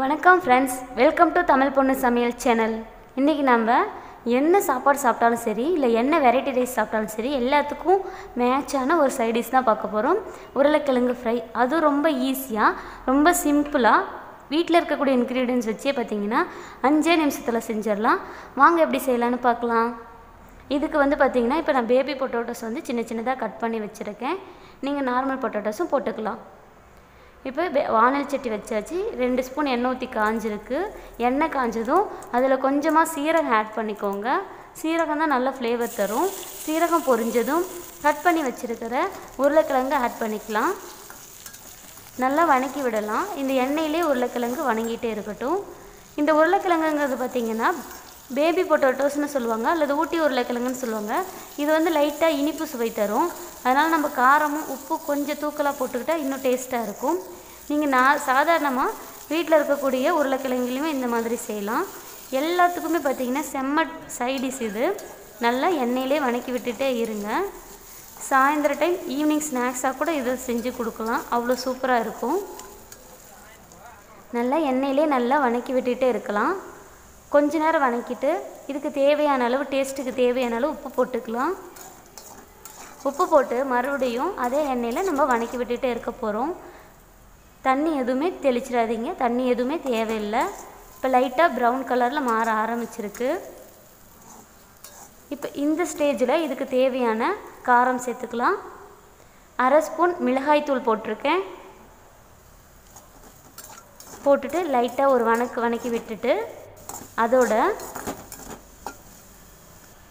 வணக்கம் friends welcome to Tamil பொண்ணு சமையல் சேனல் இன்றைக்கி நம்ம என்ன சாப்பாடு சாப்பிட்டாலும் சரி இல்லை என்ன வெரைட்டி ரைஸ் சாப்பிட்டாலும் சரி எல்லாத்துக்கும் மேட்சான ஒரு சைட் டிஷ் தான் பார்க்க போகிறோம் உருளைக்கிழங்கு ஃப்ரை அதுவும் ரொம்ப ஈஸியாக ரொம்ப சிம்பிளாக வீட்டில் இருக்கக்கூடிய இன்க்ரீடியன்ஸ் வச்சே பார்த்தீங்கன்னா அஞ்சே நிமிஷத்தில் செஞ்சிடலாம். வாங்க எப்படி செய்யலான்னு பார்க்கலாம். இதுக்கு வந்து பார்த்தீங்கன்னா இப்போ நான் பேபி பொட்டோட்டோஸ் வந்து சின்ன சின்னதாக கட் பண்ணி வச்சுருக்கேன். நீங்கள் நார்மல் பொட்டோட்டோஸும் போட்டுக்கலாம். இப்போ வானல் சட்டி வச்சாச்சு. ரெண்டு ஸ்பூன் எண்ணெய் ஊற்றி காஞ்சிருக்கு. எண்ணெய் காஞ்சதும் அதில் கொஞ்சமாக சீரகம் ஆட் பண்ணிக்கோங்க. சீரகம் தான் நல்ல ஃப்ளேவர் தரும். சீரகம் பொரிஞ்சதும் கட் பண்ணி வச்சுருக்கிற உருளைக்கிழங்கு ஆட் பண்ணிக்கலாம். நல்லா வணக்கி விடலாம். இந்த எண்ணெயிலே உருளைக்கிழங்கு வணங்கிட்டே இருக்கட்டும். இந்த உருளைக்கிழங்குங்கிறது பார்த்தீங்கன்னா பேபி பொட்டோட்டோஸ்னு சொல்லுவாங்க அல்லது ஊட்டி உருளைக்கிழங்குன்னு சொல்லுவாங்க. இது வந்து லைட்டாக இனிப்பு சுவை தரும். அதனால் நம்ம காரமும் உப்பு கொஞ்சம் தூக்கலாக போட்டுக்கிட்டால் இன்னும் டேஸ்ட்டாக இருக்கும். நீங்கள் நான் சாதாரணமாக வீட்டில் இருக்கக்கூடிய உருளைக்கிழங்குலையுமே இந்த மாதிரி செய்யலாம். எல்லாத்துக்குமே பார்த்தீங்கன்னா செம்ம சைடிஸ் இது. நல்லா எண்ணெயிலே வணக்கி விட்டுட்டே இருங்க. சாயந்தர டைம் ஈவினிங் ஸ்நாக்ஸாக கூட இதை செஞ்சு கொடுக்கலாம். அவ்வளோ சூப்பராக இருக்கும். நல்லா எண்ணெயிலே நல்லா வணக்கி விட்டுகிட்டே இருக்கலாம். கொஞ்ச நேரம் வணக்கிட்டு இதுக்கு தேவையான அளவு டேஸ்ட்டுக்கு தேவையான அளவு உப்பு போட்டுக்கலாம். உப்பு போட்டு மறுபடியும் அதே எண்ணெயில் நம்ம வணக்கி விட்டுட்டே இருக்க போகிறோம் தண்ணி எதுவுமே தெளிச்சிடாதீங்க. தண்ணி எதுவுமே தேவையில்லை. இப்போ லைட்டாக ப்ரௌன் கலரில் மாற ஆரம்பிச்சிருக்கு. இப்போ இந்த ஸ்டேஜில் இதுக்கு தேவையான காரம் சேர்த்துக்கலாம். அரை ஸ்பூன் மிளகாய்த்தூள் போட்டிருக்கேன். போட்டுட்டு லைட்டாக ஒரு வணக்கு வணக்கி விட்டுட்டு அதோட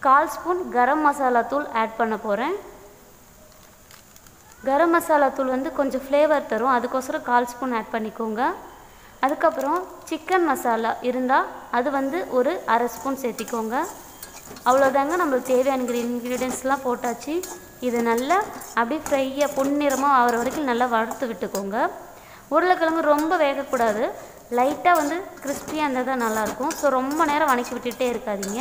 கால் ஸ்பூன் கரம் மசாலா தூள் ஆட் பண்ண போகிறேன் கரம் மசாலா தூள் வந்து கொஞ்சம் ஃப்ளேவர் தரும். அதுக்கோசரம் கால் ஸ்பூன் ஆட் பண்ணிக்கோங்க. அதுக்கப்புறம் சிக்கன் மசாலா இருந்தால் அது வந்து ஒரு அரை ஸ்பூன் சேர்த்திக்கோங்க. அவ்வளோதாங்க நம்மளுக்கு தேவையான இன்க்ரீடியன்ஸ்லாம் போட்டாச்சு. இது நல்லா அப்படியே ஃப்ரையாக பொன்னிறமாக ஆகிற வரைக்கும் நல்லா வறுத்து விட்டுக்கோங்க. உருளைக்கிழங்கு ரொம்ப வேகக்கூடாது. லைட்டாக வந்து கிறிஸ்பியாக இருந்தால் தான் நல்லாயிருக்கும். ஸோ ரொம்ப நேரம் வணக்கி விட்டுகிட்டே இருக்காதீங்க.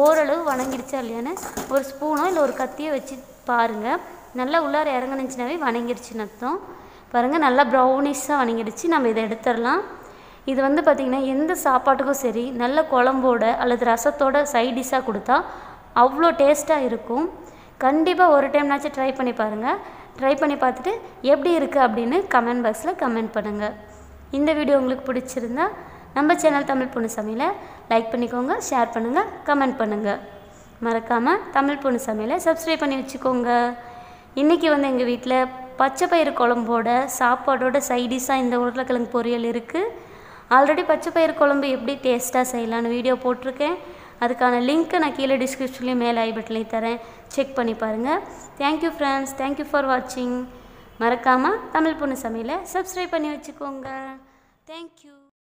ஓரளவு வணங்கிடுச்சா இல்லையான்னு ஒரு ஸ்பூனோ இல்லை ஒரு கத்தியோ வச்சு பாருங்கள் நல்லா உள்ளார இறங்குனுச்சுனாவே வணங்கிடுச்சுன்னு அர்த்தம். பாருங்கள் நல்லா ப்ரௌனிஷாக வணங்கிடுச்சு. நம்ம இதை எடுத்துடலாம். இது வந்து பார்த்திங்கன்னா எந்த சாப்பாட்டுக்கும் சரி நல்ல குழம்போட அல்லது ரசத்தோட சைட் டிஷ்ஷாக கொடுத்தா அவ்வளோ டேஸ்ட்டாக இருக்கும். கண்டிப்பாக ஒரு டைம்னாச்சும் ட்ரை பண்ணி பாருங்கள் ட்ரை பண்ணி பார்த்துட்டு எப்படி இருக்குது அப்படின்னு கமெண்ட் பாக்ஸில் கமெண்ட் பண்ணுங்கள் இந்த வீடியோ உங்களுக்கு பிடிச்சிருந்தா நம்ம சேனல் தமிழ் பொண்ணு சமையலை லைக் பண்ணிக்கோங்க ஷேர் பண்ணுங்கள் கமெண்ட் பண்ணுங்கள் மறக்காமல் தமிழ் பொண்ணு சமையலை சப்ஸ்கிரைப் பண்ணி வச்சுக்கோங்க. இன்றைக்கி வந்து எங்கள் வீட்டில் பச்சை பயிறு குழம்போட சாப்பாடோட சைடிஷாக இந்த உருளைக்கிழங்கு பொரியல் இருக்குது ஆல்ரெடி பச்சை பயிறு குழம்பு எப்படி டேஸ்ட்டாக செய்யலான்னு வீடியோ போட்டிருக்கேன். அதுக்கான லிங்க்கை நான் கீழே டிஸ்கிரிப்ஷன்லேயும் மேலே ஐ பட்டன்லேயும் தரேன். செக் பண்ணி பாருங்கள் தேங்க்யூ ஃப்ரெண்ட்ஸ் தேங்க்யூ ஃபார் வாட்சிங் மறக்காமல் தமிழ் பொண்ணு சமையலை சப்ஸ்கிரைப் பண்ணி வச்சுக்கோங்க. தேங்க்யூ